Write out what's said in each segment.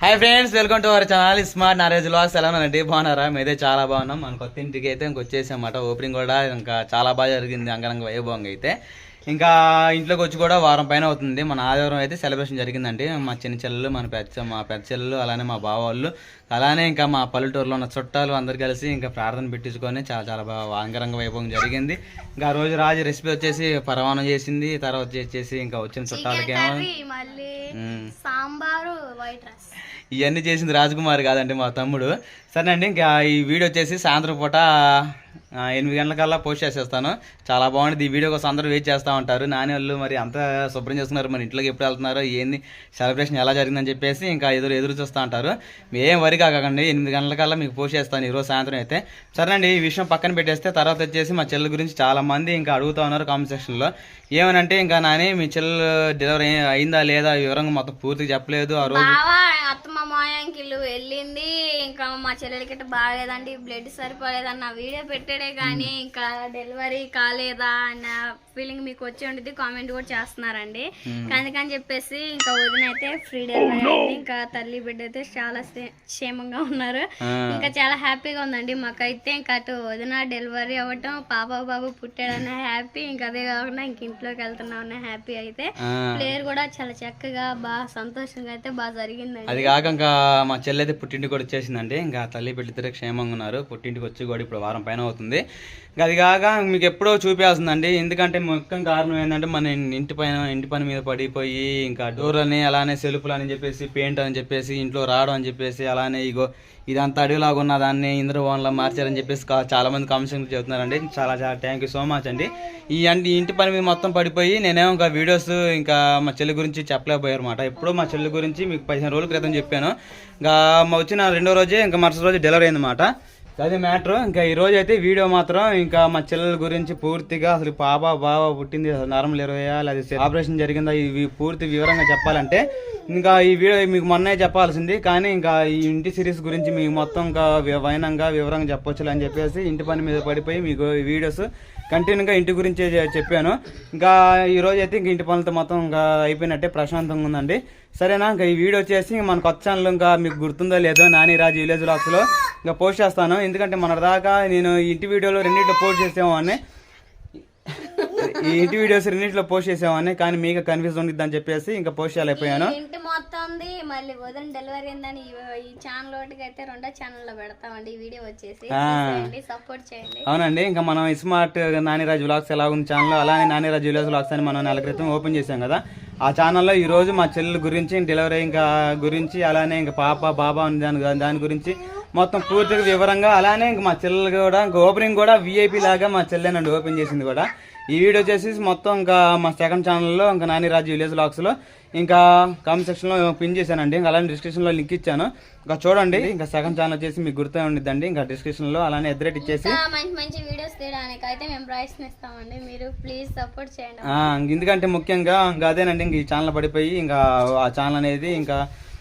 Hi friends welcome to our channel smart నారేజ్ లాస్ ఎలా ఉన్నారండి బాగున్నారా? మేమైతే చాలా బాగున్నాం. మన కొత్త ఇంటికి అయితే ఇంక ఓపెనింగ్ కూడా ఇంకా చాలా బాగా జరిగింది. అంగరంగ వైభవంగా అయితే. ఇంకా ఇంట్లోకి వచ్చి కూడా వారం పైన అవుతుంది. మన ఆదివారం అయితే సెలబ్రేషన్ జరిగిందండి. మా చిన్న చెల్లెలు మన పెద్ద మా పెద్ద చెల్లెలు అలానే మా బావ వాళ్ళు అలానే ఇంకా మా పల్లెటూరులో ఉన్న చుట్టాలు అందరు కలిసి ఇంకా ప్రార్థన పెట్టించుకొని చాలా చాలా బాగా అంగరంగ వైభవం జరిగింది. ఇంకా ఆ రోజు రాజు రెసిపీ వచ్చేసి పరమాణం చేసింది. తర్వాత వచ్చేసి ఇంకా వచ్చిన చుట్టాలకేమో. Sambar white rice. ఇవన్నీ చేసింది రాజకుమార్ కాదండి మా తమ్ముడు. సరేనండి ఇంకా ఈ వీడియో వచ్చేసి సాయంత్రం పూట ఎనిమిది గంటలకల్లా పోస్ట్ చేసేస్తాను. చాలా బాగుంది. ఈ వీడియో కోసం అందరూ వెయిట్ చేస్తూ ఉంటారు. నాని వాళ్ళు మరి అంతా శుభ్రం చేస్తున్నారు మరి ఇంట్లోకి ఎప్పుడు వెళ్తున్నారో ఏంది సెలబ్రేషన్ ఎలా జరిగిందని చెప్పేసి ఇంకా ఎదురు ఎదురు చూస్తూ ఉంటారు. ఏం వరి కాకండి. ఎనిమిది గంటలకల్లా మీకు పోస్ట్ చేస్తాను ఈరోజు సాయంత్రం అయితే. సరేనండి ఈ విషయం పక్కన పెట్టేస్తే తర్వాత వచ్చేసి మా చెల్లెల గురించి చాలామంది ఇంకా అడుగుతూ ఉన్నారు కామెంట్ సెక్షన్లో ఏమనంటే ఇంకా నాని మీ చెల్లెలు డెలివరీ అయిందా లేదా? వివరంగా మొత్తం పూర్తిగా చెప్పలేదు. ఆ రోజు అత్తమ్మ మాయాంకిలు వెళ్ళింది. ఇంకా మా చెల్లెలకి బాగాలేదండి. బ్లడ్ సరిపోలేదన్న వీడియో పెట్టాడే కానీ ఇంకా డెలివరీ కాలేదా అన్న ఫీలింగ్ మీకు వచ్చి ఉండేది కామెంట్ కూడా చేస్తున్నారండి. అందుకని చెప్పేసి ఇంకా వదిన అయితే ఫ్రీ డెలివరీ అయింది ఇంకా తల్లి బిడ్డ అయితే చాలా క్షే- క్షేమంగా ఉన్నారు. ఇంకా చాలా హ్యాపీగా ఉందండి. మాకైతే ఇంకా అటు వదిన డెలివరీ అవ్వటం పాప బాబు పుట్టాడన్న హ్యాపీ ఇంకా అదే కాకుండా ఇంక ఇంట్లోకి వెళ్తున్నాం అన్న హ్యాపీ అయితే. ప్లేయర్ కూడా చాలా చక్కగా బాగా సంతోషంగా అయితే బాగా జరిగిందండి. అది కాక ఇంకా మా చెల్లి అయితే పుట్టింటికి కూడా వచ్చేసిందండి. ఇంకా తల్లి బిడ్డ క్షేమంగా ఉన్నారు. పుట్టింటికి వచ్చి కూడా ఇప్పుడు వారం పైన అవుతుంది. అది కాక మీకు ఎప్పుడో చూపేస్తుందండి ఎందుకంటే ముఖ్యం కారణం ఏంటంటే మన ఇంటి పైన ఇంటి పని మీద పడిపోయి ఇంకా డోర్ అని అలానే సెల్ఫ్లు అని చెప్పేసి పెయింట్ అని చెప్పేసి ఇంట్లో రావడం అని చెప్పేసి అలానే ఇగో ఇదంతా అడవిలాగా ఉన్న దాన్ని ఇంద్రభవన్లో మార్చారని చెప్పేసి చాలామంది చాలా కామెంట్స్ చెబుతున్నారండి. చాలా చాలా థ్యాంక్ యూ సో మచ్ అండి. ఈ అంటే ఇంటి పని మీద మొత్తం పడిపోయి నేనేమో ఇంకా వీడియోస్ ఇంకా మా చెల్లి గురించి చెప్పలేకపోయారు అనమాట ఎప్పుడో మా చెల్లి గురించి మీకు పదిహేను రోజుల క్రితం చెప్పాను. ఇంకా మా వచ్చిన రెండో రోజే ఇంకా మరుసటి రోజు డెలివరీ అయిందన్నమాట. అదే మ్యాటర్. ఇంకా ఈ అయితే వీడియో మాత్రం ఇంకా మా చెల్లెల గురించి పూర్తిగా అసలు పాప బావ పుట్టింది అసలు నరమలు ఇరవయా లేదా ఆపరేషన్ జరిగిందా? ఇవి పూర్తి వివరంగా చెప్పాలంటే ఇంకా ఈ వీడియో మీకు మొన్నే చెప్పాల్సింది. కానీ ఇంకా ఈ ఇంటి సిరీస్ గురించి మీకు మొత్తం ఇంకా వైనంగా వివరంగా చెప్పొచ్చు అని చెప్పేసి ఇంటి పని మీద పడిపోయి మీకు ఈ వీడియోస్ కంటిన్యూగా ఇంటి గురించి చెప్పాను. ఇంకా ఈ అయితే ఇంక ఇంటి పనులతో మొత్తం ఇంకా అయిపోయినట్టే ప్రశాంతంగా ఉందండి. సరేనా? ఇంకా ఈ వీడియో వచ్చేసి మన కొత్త ఛానల్ ఇంకా మీకు గుర్తుందో లేదో నాని రాజు విలేజ్ లాక్స్లో ఇంకా పోస్ట్ చేస్తాను. ఎందుకంటే మన దాకా నేను ఇంటి వీడియోలో రెండింటిలో పోస్ట్ చేసేవాడిని. ఈ ఇంటి వీడియోస్ రెండింటిలో పోస్ట్ చేసేవాడిని. కానీ మీకు కన్ఫ్యూజ్ ఉండిద్ది అని చెప్పేసి ఇంకా పోస్ట్ చేయలేకపోయాను. ఇంటి మొత్తంది మళ్ళీ వదిన డెలివరీ అయిందని ఈ- ఛానల్ ఒకటికి అయితే రెండో పెడతామండి. ఈ వీడియో వచ్చేసి సపోర్ట్ చేయండి. అవునండి. ఇంకా మనం స్మార్ట్ నానిరాజ్ వ్లాగ్స్ ఎలా ఉంది ఛానల్ అలానే నానిరాజ్ విలేజ్ వ్లాగ్స్ అని మనం నెల క్రితం ఓపెన్ చేసాం కదా. ఆ ఛానల్లో ఈ రోజు మా చెల్లెల గురించి డెలివరీ ఇంకా గురించి అలానే ఇంకా పాప బాబా దాని దాని గురించి మొత్తం పూర్తిగా వివరంగా అలానే ఇంకా మా చెల్లెలు కూడా ఇంకా ఓపెనింగ్ కూడా విఐపి లాగా మా చెల్లెనండి ఓపెన్ చేసింది కూడా. ఈ వీడియో వచ్చేసి మొత్తం ఇంకా మా సెకండ్ ఛానల్లో ఇంకా నానిరాజ్ విలేజ్ వ్లాగ్స్లో ఇంకా కామెంట్ సెక్షన్లో పిన్ చేశానండి. ఇంకా అలానే డిస్క్రిప్షన్లో లింక్ ఇచ్చాను. ఇంకా చూడండి ఇంకా సెకండ్ ఛానల్ వచ్చేసి మీకు గుర్తు ఉండిద్దండి. ఇంకా డిస్క్రిప్షన్లో అలానే ఎద్దరేట్ ఇచ్చేసి. ఇంకా మంచి మంచి వీడియోస్ తీయడానికి అయితే మేము ప్రయత్నిస్తామండి. మీరు ప్లీజ్ సపోర్ట్ చేయండి. ఆ, ఎందుకంటే ముఖ్యంగా ఇంకా అదేనండి ఇంక ఈ ఛానల్ పడిపోయి ఇంకా ఆ ఛానల్ అనేది ఇంకా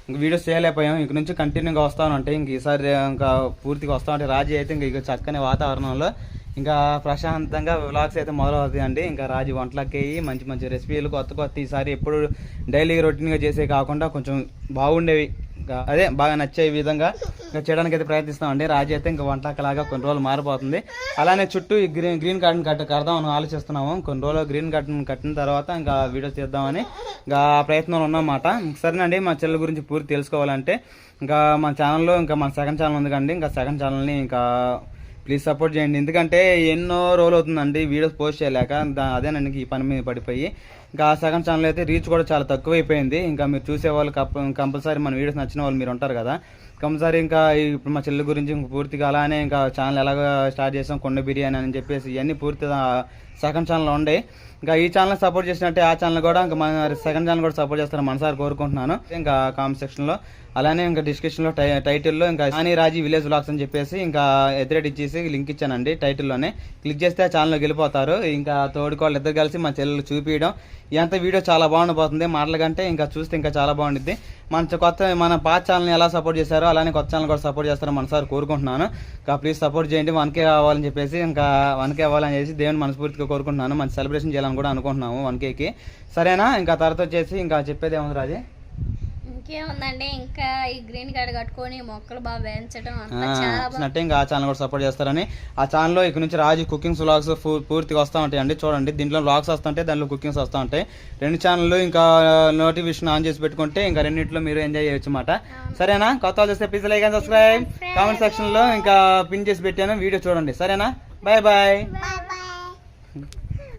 ఇంక వీడియోస్ చేయలేకపోయాం. ఇంక నుంచి కంటిన్యూగా వస్తాను ఇంక ఈసారి ఇంకా పూర్తిగా వస్తా ఉంటే రాజీ అయితే ఇంక చక్కని వాతావరణంలో ఇంకా ప్రశాంతంగా వ్లాగ్స్ అయితే మొదలవుతాయండి. ఇంకా రాజు వంటలకి మంచి మంచి రెసిపీలు కొత్త కొత్త ఈసారి ఎప్పుడు డైలీ రొటీన్గా చేసే కాకుండా కొంచెం బాగుండేవి. అదే బాగా నచ్చే విధంగా ఇంకా చేయడానికి అయితే ప్రయత్నిస్తామండి రాజు అయితే ఇంకా వంటలాగా కొన్ని రోజులు మారిపోతుంది. అలానే చుట్టూ ఈ గ్రీన్ గ్రీన్ గార్డెన్ కట్ కడదామని ఆలోచిస్తున్నాము. కొన్ని రోజులు గ్రీన్ గార్డెన్ కట్టిన తర్వాత ఇంకా వీడియోస్ చేద్దామని ఇంకా ప్రయత్నంలో ఉన్నమాట సరేనండి మా చెల్లెల గురించి పూర్తి తెలుసుకోవాలంటే ఇంకా మా ఛానల్లో ఇంకా మా సెకండ్ ఛానల్ ఉంది కండి ఇంకా సెకండ్ ఛానల్ని ఇంకా ప్లీజ్ సపోర్ట్ చేయండి. ఎందుకంటే ఎన్నో రోజులు అవుతుందండి వీడియోస్ పోస్ట్ చేయలేక. అదే నన్ను ఈ పని మీద పడిపోయి. ఇంకా సెకండ్ ఛానల్ అయితే రీచ్ కూడా చాలా తక్కువైపోయింది. ఇంకా మీరు చూసేవాళ్ళు కంపల్సరీ మన వీడియోస్ నచ్చిన వాళ్ళు మీరు ఉంటారు కదా. కంపల్సరీ ఇంకా ఇప్పుడు మా చెల్లి గురించి పూర్తిగా అలానే ఇంకా ఛానల్ ఎలాగ స్టార్ట్ చేసాం కొండ బిర్యానీ అని చెప్పేసి ఇవన్నీ పూర్తిగా సెకండ్ ఛానల్ ఉండే. ఇంకా ఈ ఛానల్ సపోర్ట్ చేసినట్టే ఆ ఛానల్ కూడా ఇంకా మన సెకండ్ ఛానల్ కూడా సపోర్ట్ చేస్తారని మనసారి కోరుకుంటున్నాను. ఇంకా కామెంట్ సెక్షన్లో అలానే ఇంకా డిస్క్రిప్షన్లో టై టైటిల్లో ఇంకా నాని రాజీ విలేజ్ బ్లాగ్స్ అని చెప్పేసి ఇంకా ఎదురేట్ ఇచ్చేసి లింక్ ఇచ్చానండి టైటిల్లోనే క్లిక్ చేస్తే ఆ ఛానల్లోకి వెళ్ళిపోతారు. ఇంకా తోడుకోళ్ళు ఇద్దరు కలిసి మా చెల్లెలు చూపించడం ఇదంతా వీడియో చాలా బాగుండిపోతుంది. మాటల కంటే ఇంకా చూస్తే ఇంకా చాలా బాగుండిద్ది. మన కొత్త మన పాత ఛానల్ని ఎలా సపోర్ట్ చేశారో అలానే కొత్త ఛానల్ కూడా సపోర్ట్ చేస్తారో మనసారి కోరుకుంటున్నాను. ఇంకా ప్లీజ్ సపోర్ట్ చేయండి. వన్కే కావాలని చెప్పేసి ఇంకా వన్కే అవ్వాలని చేసి దేవుని మనస్ఫూర్తిగా కోరుకుంటున్నాను. మంచి సెలబ్రేషన్ చేయాలని కూడా అనుకుంటున్నాము వన్కేకి సరేనా? ఇంకా తర్వాత వచ్చేసి ఇంకా చెప్పేది ఏముంది రాజే? ఇంకేముందండి? ఇంకా ఈ గ్రీన్ కార్డ్ కట్టుకొని మొక్కలు బాగా పెంచడం నచ్చినట్టే ఇంకా ఆ ఛానల్ కూడా సపోర్ట్ చేస్తారని. ఆ ఛానల్లో ఇక నుంచి రాజు కుకింగ్స్ వ్లాగ్స్ పూర్తిగా వస్తూ ఉంటాయండి. చూడండి దీంట్లో వ్లాగ్స్ వస్తుంటాయి దాంట్లో కుకింగ్స్ వస్తూ ఉంటాయి. రెండు ఛానళ్ళు ఇంకా నోటిఫికేషన్ ఆన్ చేసి పెట్టుకుంటే ఇంకా రెండింటిలో మీరు ఎంజాయ్ చేయొచ్చు అన్నమాట సరేనా? కొత్త వాళ్ళు చూస్తే please like and subscribe comment సెక్షన్లో ఇంకా పిన్ చేసి పెట్టాను. వీడియో చూడండి. సరేనా? Bye bye